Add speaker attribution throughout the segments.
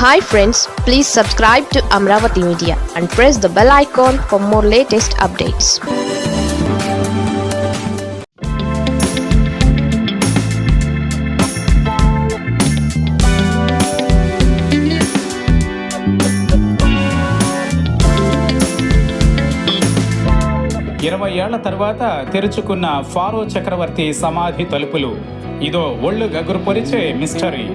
Speaker 1: Hi friends please subscribe to Amaravati media and press the bell icon for more latest updates
Speaker 2: ఇరవై ఏళ్ళ తర్వాత తెరుచుకున్న Pharaoh చక్రవర్తి సమాధి తలుపులు. ఇదో ఒళ్ళు గగురు పొరిచే మిస్టరీ.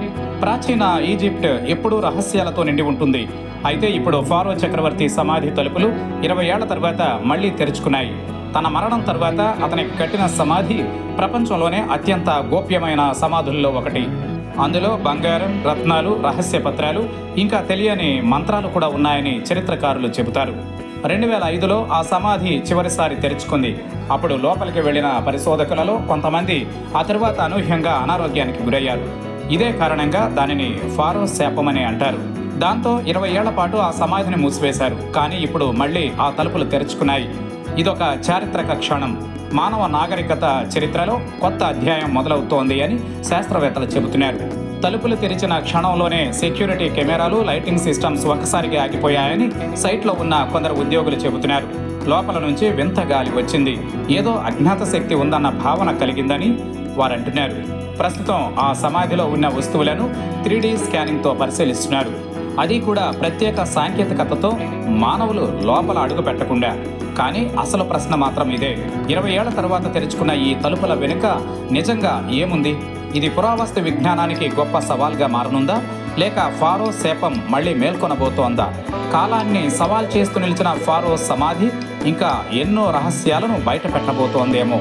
Speaker 2: ప్రాచీన ఈజిప్ట్ ఎప్పుడూ రహస్యాలతో నిండి ఉంటుంది. అయితే ఇప్పుడు ఫారో చక్రవర్తి సమాధి తలుపులు ఇరవై ఏళ్ళ తర్వాత మళ్ళీ తెరుచుకున్నాయి. తన మరణం తర్వాత అతనికి కట్టిన సమాధి ప్రపంచంలోనే అత్యంత గోప్యమైన సమాధుల్లో ఒకటి. అందులో బంగారం రత్నాలు రహస్య పత్రాలు ఇంకా తెలియని మంత్రాలు కూడా ఉన్నాయని చరిత్రకారులు చెబుతారు. రెండు వేల ఐదులో ఆ సమాధి చివరిసారి తెరుచుకుంది. అప్పుడు లోపలికి వెళ్ళిన పరిశోధకులలో కొంతమంది ఆ తరువాత అనూహ్యంగా అనారోగ్యానికి గురయ్యారు. ఇదే కారణంగా దానిని ఫారో శాపమని అంటారు. దాంతో ఇరవై ఏళ్ళ పాటు ఆ సమాధిని మూసివేశారు. కానీ ఇప్పుడు మళ్ళీ ఆ తలుపులు తెరుచుకున్నాయి. ఇదొక చారిత్రక క్షణం. మానవ నాగరికత చరిత్రలో కొత్త అధ్యాయం మొదలవుతోంది అని శాస్త్రవేత్తలు చెబుతున్నారు. తలుపులు తెరిచిన క్షణంలోనే సెక్యూరిటీ కెమెరాలు లైటింగ్ సిస్టమ్స్ ఒక్కసారిగా ఆగిపోయాయని సైట్లో ఉన్న కొందరు ఉద్యోగులు చెబుతున్నారు. లోపల నుంచి వింత గాలి వచ్చింది. ఏదో అజ్ఞాత శక్తి ఉందన్న భావన కలిగిందని వారంటున్నారు. ప్రస్తుతం ఆ సమాధిలో ఉన్న వస్తువులను త్రీడీ స్కానింగ్తో పరిశీలిస్తున్నారు. అది కూడా ప్రత్యేక సాంకేతికతతో మానవులు లోపల అడుగు పెట్టకుండా. కానీ అసలు ప్రశ్న మాత్రం ఇదే. ఇరవై ఏళ్ళ తర్వాత తెరుచుకున్న ఈ తలుపుల వెనుక నిజంగా ఏముంది? ఇది పురావస్తు విజ్ఞానానికి గొప్ప సవాల్గా మారనుందా? లేక ఫారో శాపం మళ్ళీ మేల్కొనబోతోందా? కాలాన్ని సవాల్ చేస్తూ నిలిచిన ఫారో సమాధి ఇంకా ఎన్నో రహస్యాలను బయట పెట్టబోతోందేమో